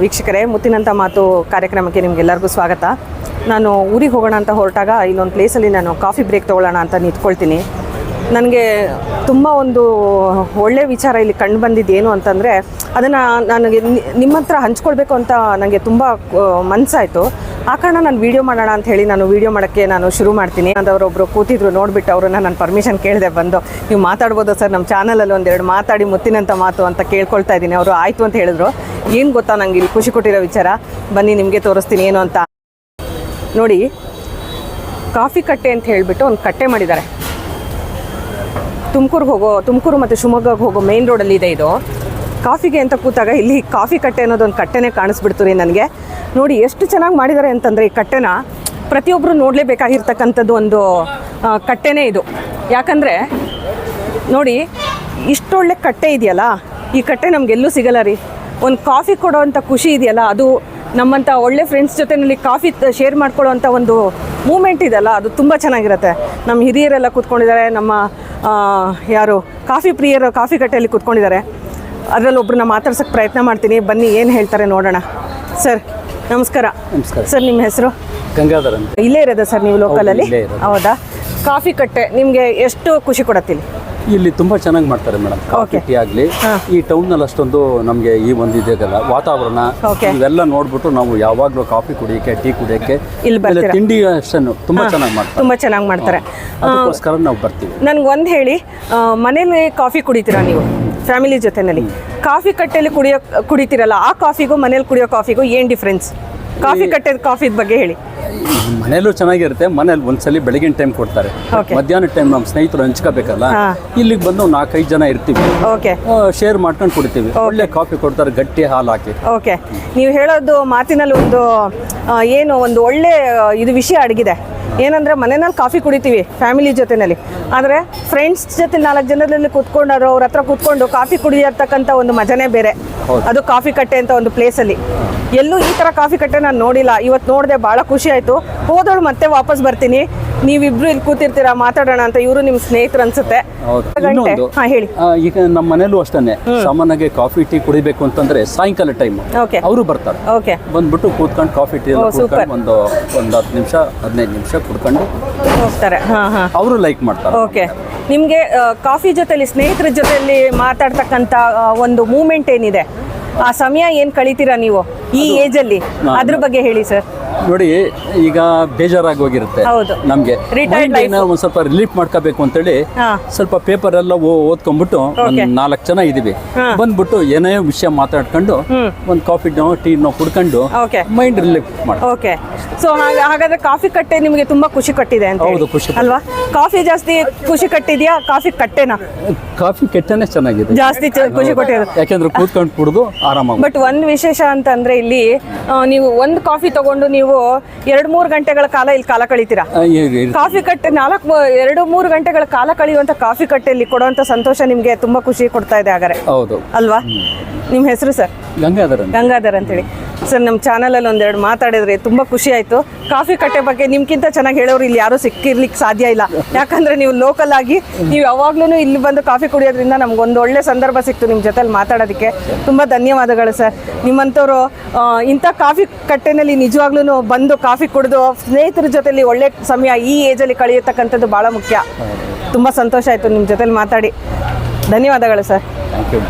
ವೀಕ್ಷಕರೇ ಮುತ್ತಿನಂಥ ಮಾತು ಕಾರ್ಯಕ್ರಮಕ್ಕೆ ನಿಮ್ಗೆಲ್ಲರಿಗೂ ಸ್ವಾಗತ. ನಾನು ಊರಿಗೆ ಹೋಗೋಣ ಅಂತ ಹೊರಟಾಗ ಇಲ್ಲೊಂದು ಪ್ಲೇಸಲ್ಲಿ ನಾನು ಕಾಫಿ ಬ್ರೇಕ್ ತೊಗೊಳ್ಳೋಣ ಅಂತ ನಿಂತ್ಕೊಳ್ತೀನಿ. ನನಗೆ ತುಂಬ ಒಂದು ಒಳ್ಳೆಯ ವಿಚಾರ ಇಲ್ಲಿ ಕಂಡು ಬಂದಿದ್ದು ಏನು ಅಂತಂದರೆ ಅದನ್ನು ನನಗೆ ನಿಮ್ಮ ಹತ್ರ ಹಂಚ್ಕೊಳ್ಬೇಕು ಅಂತ ನನಗೆ ತುಂಬ ಮನಸ್ಸಾಯಿತು ಆ ಕಾರಣ ನಾನು ವೀಡಿಯೋ ಮಾಡೋಣ ಅಂತ ಹೇಳಿ ನಾನು ವೀಡಿಯೋ ಮಾಡೋಕ್ಕೆ ನಾನು ಶುರು ಮಾಡ್ತೀನಿ. ಅದವರೊಬ್ಬರು ಕೂತಿದ್ರು ನೋಡಿಬಿಟ್ಟು ಅವ್ರನ್ನ ನಾನು ಪರ್ಮಿಷನ್ ಕೇಳಿದೆ ಬಂದು, ನೀವು ಮಾತಾಡ್ಬೋದಾ ಸರ್? ನಮ್ಮ ಚಾನಲಲ್ಲಿ ಒಂದೆರಡು ಮಾತಾಡಿ ಮುತ್ತಿನಂಥ ಮಾತು ಅಂತ ಕೇಳ್ಕೊಳ್ತಾ ಇದ್ದೀನಿ. ಅವರು ಆಯಿತು ಅಂತ ಹೇಳಿದ್ರು. ಏನು ಗೊತ್ತಾ ನಂಗೆ ಇಲ್ಲಿ ಖುಷಿ ಕೊಟ್ಟಿರೋ ವಿಚಾರ? ಬನ್ನಿ ನಿಮಗೆ ತೋರಿಸ್ತೀನಿ ಏನು ಅಂತ. ನೋಡಿ, ಕಾಫಿ ಕಟ್ಟೆ ಅಂತ ಹೇಳಿಬಿಟ್ಟು ಒಂದು ಕಟ್ಟೆ ಮಾಡಿದ್ದಾರೆ. ತುಮಕೂರಿಗೆ ಹೋಗೋ, ತುಮಕೂರು ಮತ್ತು ಶಿವಮೊಗ್ಗಕ್ಕೆ ಹೋಗೋ ಮೇನ್ ರೋಡಲ್ಲಿ ಇದೆ ಇದು. ಕಾಫಿಗೆ ಅಂತ ಕೂತಾಗ ಇಲ್ಲಿ ಕಾಫಿ ಕಟ್ಟೆ ಅನ್ನೋದೊಂದು ಕಟ್ಟೆನೇ ಕಾಣಿಸ್ಬಿಡ್ತು ರೀ ನನಗೆ. ನೋಡಿ ಎಷ್ಟು ಚೆನ್ನಾಗಿ ಮಾಡಿದ್ದಾರೆ ಅಂತಂದರೆ ಈ ಕಟ್ಟೆನ ಪ್ರತಿಯೊಬ್ಬರು ನೋಡಲೇಬೇಕಾಗಿರ್ತಕ್ಕಂಥದ್ದು ಒಂದು ಕಟ್ಟೆನೇ ಇದು. ಯಾಕಂದರೆ ನೋಡಿ ಇಷ್ಟೊಳ್ಳೆ ಕಟ್ಟೆ ಇದೆಯಲ್ಲ, ಈ ಕಟ್ಟೆ ನಮಗೆಲ್ಲೂ ಸಿಗಲ್ಲ ರೀ. ಒಂದು ಕಾಫಿ ಕೊಡೋವಂಥ ಖುಷಿ ಇದೆಯಲ್ಲ, ಅದು ನಮ್ಮಂಥ ಒಳ್ಳೆ ಫ್ರೆಂಡ್ಸ್ ಜೊತೆನಲ್ಲಿ ಕಾಫಿ ಶೇರ್ ಮಾಡ್ಕೊಳ್ಳೋವಂಥ ಒಂದು ಮೂಮೆಂಟ್ ಇದೆಲ್ಲ ಅದು ತುಂಬ ಚೆನ್ನಾಗಿರುತ್ತೆ. ನಮ್ಮ ಹಿರಿಯರೆಲ್ಲ ಕೂತ್ಕೊಂಡಿದ್ದಾರೆ ನಮ್ಮ ಯಾರು ಕಾಫಿ ಪ್ರಿಯರು ಕಾಫಿ ಕಟ್ಟೆಯಲ್ಲಿ ಕೂತ್ಕೊಂಡಿದ್ದಾರೆ. ಅದರಲ್ಲಿ ಒಬ್ಬರನ್ನ ಮಾತಾಡ್ಸೋಕ್ಕೆ ಪ್ರಯತ್ನ ಮಾಡ್ತೀನಿ. ಬನ್ನಿ ಏನು ಹೇಳ್ತಾರೆ ನೋಡೋಣ. ಸರ್ ನಮಸ್ಕಾರ. ನಮಸ್ಕಾರ. ಸರ್ ನಿಮ್ಮ ಹೆಸರು? ಗಂಗಾಧರ ಇಲ್ಲೇ ಇರೋದಾ ಸರ್ ನೀವು ಲೋಕಲಲ್ಲಿ ಹೌದಾ? ಕಾಫಿ ಕಟ್ಟೆ ನಿಮಗೆ ಎಷ್ಟು ಖುಷಿ ಕೊಡತ್ತಿಲ್ಲಿ ಇಲ್ಲಿ ತುಂಬಾ ಚೆನ್ನಾಗಿ ಮಾಡ್ತಾರೆ ಮೇಡಮ್. ಕಾಫಿ. ಟೀ ಆಗಲಿ ಈ ಟೌನ್ನಲ್ಲಿ ಅಷ್ಟೊಂದು ನಮಗೆ ಈ ಒಂದು ಇದೆಯಲ್ಲ ವಾತಾವರಣ. ಇವೆಲ್ಲ ನೋಡ್ಬಿಟ್ಟು ನಾವು ಯಾವಾಗಲೂ ಕಾಫಿ ಕುಡಿಯಕ್ಕೆ ಟೀ ಕುಡಿಯಕ್ಕೆ ಇಲ್ಲಿ? ತಿಂಡಿ ಅಷ್ಟನ್ನು ತುಂಬಾ ಚೆನ್ನಾಗಿ ಮಾಡ್ತಾರೆ. ತುಂಬಾ ಚೆನ್ನಾಗಿ ಮಾಡ್ತಾರೆ. ಅದಕ್ಕೋಸ್ಕರ ನಾವು ಬರ್ತೀವಿ. ನನ್ಗೆ ಒಂದು ಹೇಳಿ ಮನೇಲಿ ಕಾಫಿ ಕುಡಿತೀರಾ ನೀವು? ಫ್ಯಾಮಿಲಿ ಜೊತೆನಲ್ಲಿ. ಕಾಫಿ ಕಟ್ಟೆಯಲ್ಲಿ ಕುಡಿಯೋ ಕುಡಿತೀರಲ್ಲ ಆ ಕಾಫಿಗೂ ಮನೇಲಿ ಕುಡಿಯೋ ಕಾಫಿಗೂ ಏನು ಡಿಫ್ರೆನ್ಸ್ ಕಾಫಿ ಕಟ್ಟೆ ಕಾಫಿದ ಬಗ್ಗೆ ಹೇಳಿ. ಮನೇಲೂ ಚೆನ್ನಾಗಿರುತ್ತೆ ಮನೇಲಿ ಒಂದ್ಸಲಿ ಬೆಳಗಿನ ಟೈಮ್ ಕೊಡ್ತಾರೆ. ಮಧ್ಯಾಹ್ನ ಟೈಮ್ ನಮ್ಮ ಸ್ನೇಹಿತರು ಹಂಚ್ಕೋಬೇಕಲ್ಲ. ಇಲ್ಲಿಗೆ ಬಂದು ನಾಲ್ಕೈದು ಜನ ಇರ್ತೀವಿ. ಓಕೆ ಶೇರ್ ಮಾಡ್ಕೊಂಡು ಕುಡಿತೀವಿ. ಒಳ್ಳೆ ಕಾಫಿ ಕೊಡ್ತಾರೆ ಗಟ್ಟಿ ಹಾಲು ಹಾಕಿ. ಓಕೆ ನೀವು ಹೇಳೋದು ಮಾತಿನಲ್ಲಿ ಒಂದು ಏನು ಒಂದು ಒಳ್ಳೆ ಇದು ವಿಷಯ ಅಡಗಿದೆ. ಏನಂದ್ರೆ ಮನೆಯಲ್ಲಿ ಕಾಫಿ ಕುಡಿತೀವಿ ಫ್ಯಾಮಿಲಿ ಜೊತೆನಲ್ಲಿ. ಆದರೆ ಫ್ರೆಂಡ್ಸ್ ಜೊತೆ ನಾಲ್ಕು ಜನರಲ್ಲಿ ಕೂತ್ಕೊಂಡಾದ್ರು ಅವ್ರ ಹತ್ರ ಕೂತ್ಕೊಂಡು ಕಾಫಿ ಕುಡಿಯತಕ್ಕಂಥ ಒಂದು ಮಜನೇ ಬೇರೆ. ಅದು ಕಾಫಿ ಕಟ್ಟೆ ಅಂತ ಒಂದು ಪ್ಲೇಸಲ್ಲಿ ಎಲ್ಲೂ ಈ ಥರ ಕಾಫಿ ಕಟ್ಟೆ ನಾನು ನೋಡಿಲ್ಲ. ಇವತ್ತು ನೋಡಿದೆ ಭಾಳ ಖುಷಿ ಆಯಿತು. ಹೋದವಳು ಮತ್ತೆ ವಾಪಸ್ ಬರ್ತೀನಿ. ನೀವಿಬ್ರು ಇಲ್ಲಿ ಕೂತಿರ್ತೀರಾ ಮಾತಾಡೋಣ ಅಂತ ಇವರು ನಿಮ್ಮ ಸ್ನೇಹಿತರು ಅನ್ಸುತ್ತೆ. ಹಾಂ ಹೇಳಿ. ಈಗ ನಮ್ಮ ಮನೇಲೂ ಅಷ್ಟೇ ಸಾಮಾನ್ಯವಾಗಿ ಕಾಫಿ ಟೀ ಕುಡಿಬೇಕು ಅಂತಂದ್ರೆ ಸಾಯಂಕಾಲ ಟೈಮ್ ಓಕೆ ಅವರು ಬರ್ತಾರೆ. ಬಂದ್ಬಿಟ್ಟು ಕೂತ್ಕೊಂಡು ಕಾಫಿ ಟೀ ಒಂದು ಒಂದು ಹತ್ತು ನಿಮಿಷ ಹದಿನೈದು ನಿಮಿಷ. ಕುಡ್ಕೊಂಡು ಹೋಗ್ತಾರೆ. ಹಾಂ ಹಾಂ. ಅವರು ಲೈಕ್ ಮಾಡ್ತಾರೆ. ಓಕೆ ನಿಮಗೆ ಕಾಫಿ ಜೊತೆಲಿ ಸ್ನೇಹಿತರ ಜೊತೆಲಿ ಮಾತಾಡ್ತಕ್ಕಂಥ ಒಂದು ಮೂಮೆಂಟ್ ಏನಿದೆ? ಆ ಸಮಯ ಏನು ಕಳಿತೀರಾ ನೀವು? ಈ ಏಜಲ್ಲಿ ಅದ್ರ ಬಗ್ಗೆ ಹೇಳಿ ಸರ್ ನೋಡಿ ಈಗ ಬೇಜಾರಾಗಿ ಹೋಗಿರುತ್ತೆ. ಹೌದು. ನಮ್ಗೆ ಒಂದ್ ಸ್ವಲ್ಪ ರಿಲೀಫ್ ಮಾಡ್ಕೋಬೇಕು ಅಂತೇಳಿ ಹೇಳಿ ಸ್ವಲ್ಪ ಪೇಪರ್ ಎಲ್ಲ ಓದ್ಕೊಂಡ್ಬಿಟ್ಟು ಒಂದ್ ನಾಲ್ಕು ಜನ ಇದೀವಿ. ಬಂದ್ಬಿಟ್ಟು ಏನೇ ವಿಷಯ ಮಾತಾಡ್ಕೊಂಡು ಒಂದ್ ಕಾಫಿ ಟೀ ನೋ ಕುಡ್ಕೊಂಡು ಮೈಂಡ್ ರಿಲೀಫ್ ಮಾಡಿ. ಓಕೆ ಸೊ ಹಾಗಾದ್ರೆ ಕಾಫಿ ಕಟ್ಟೆ ನಿಮಗೆ ತುಂಬಾ ಖುಷಿ ಕಟ್ಟಿದೆ ಅಂತ ಹೌದು, ಖುಷಿ ಅಲ್ವಾ? ಕಾಫಿ ಜಾಸ್ತಿ ಖುಷಿ ಕಟ್ಟಿದ್ಯಾ? ಕಾಫಿ ಕಟ್ಟೆನಾ? ಕಾಫಿ ಕೆಟ್ಟನೆ ಚೆನ್ನಾಗಿದೆ. ಜಾಸ್ತಿ ಖುಷಿ ಕೊಟ್ಟಿದೆ ಯಾಕೆಂದ್ರೆ ಕೂತ್ಕೊಂಡು ಕುಡಿದು ಆರಾಮಾಗಿ ಬಟ್ ಒಂದು ವಿಶೇಷ ಅಂತಂದ್ರೆ ಇಲ್ಲಿ ನೀವು ಒಂದು ಕಾಫಿ ತಗೊಂಡು ನೀವು ಎರಡು ಮೂರು ಗಂಟೆಗಳ ಕಾಲ ಇಲ್ಲಿ ಕಾಲ ಕಳಿತೀರಾ? ಕಾಫಿ ಕಟ್ಟೆ ನಾಲ್ಕು ಎರಡು ಮೂರು ಗಂಟೆಗಳ ಕಾಲ ಕಳೆಯುವಂತ ಕಾಫಿ ಕಟ್ಟೆಯಲ್ಲಿ ಕೊಡುವಂತ ಸಂತೋಷ ನಿಮಗೆ ತುಂಬಾ ಖುಷಿ ಕೊಡ್ತಾ ಇದೆ ಹಾಗಾದ್ರೆ. ಹೌದು. ಅಲ್ವಾ? ನಿಮ್ಮ ಹೆಸರು ಸರ್? ಗಂಗಾಧರ್ ಅಂತ. ಗಂಗಾಧರ್ ಅಂತೇಳಿ. ಸರ್ ನಮ್ಮ ಚಾನಲಲ್ಲಿ ಒಂದೆರಡು ಮಾತಾಡಿದ್ರೆ ತುಂಬ ಖುಷಿ ಆಯಿತು. ಕಾಫಿ ಕಟ್ಟೆ ಬಗ್ಗೆ ನಿಮ್ಗಿಂತ ಚೆನ್ನಾಗಿ ಹೇಳೋರು ಇಲ್ಲಿ ಯಾರೂ ಸಿಕ್ಕಿರ್ಲಿಕ್ಕೆ ಸಾಧ್ಯ ಇಲ್ಲ. ಯಾಕಂದರೆ ನೀವು ಲೋಕಲ್ ಆಗಿ ನೀವು ಯಾವಾಗ್ಲೂ ಇಲ್ಲಿ ಬಂದು ಕಾಫಿ ಕುಡಿಯೋದ್ರಿಂದ ನಮ್ಗೊಂದು ಒಳ್ಳೆ ಸಂದರ್ಭ ಸಿಕ್ತು ನಿಮ್ಮ ಜೊತೆಲಿ ಮಾತಾಡೋದಕ್ಕೆ. ತುಂಬ ಧನ್ಯವಾದಗಳು ಸರ್. ನಿಮ್ಮಂಥವ್ರು ಇಂಥ ಕಾಫಿ ಕಟ್ಟೆನಲ್ಲಿ ನಿಜವಾಗ್ಲೂ ಬಂದು ಕಾಫಿ ಕುಡಿದು ಸ್ನೇಹಿತರ ಜೊತೆಲಿ ಒಳ್ಳೆ ಸಮಯ ಈ ಏಜಲ್ಲಿ ಕಳೆಯತಕ್ಕಂಥದ್ದು ಭಾಳ ಮುಖ್ಯ. ತುಂಬ ಸಂತೋಷ ಆಯಿತು ನಿಮ್ಮ ಜೊತೆಲಿ ಮಾತಾಡಿ. ಧನ್ಯವಾದಗಳು ಸರ್. Thank you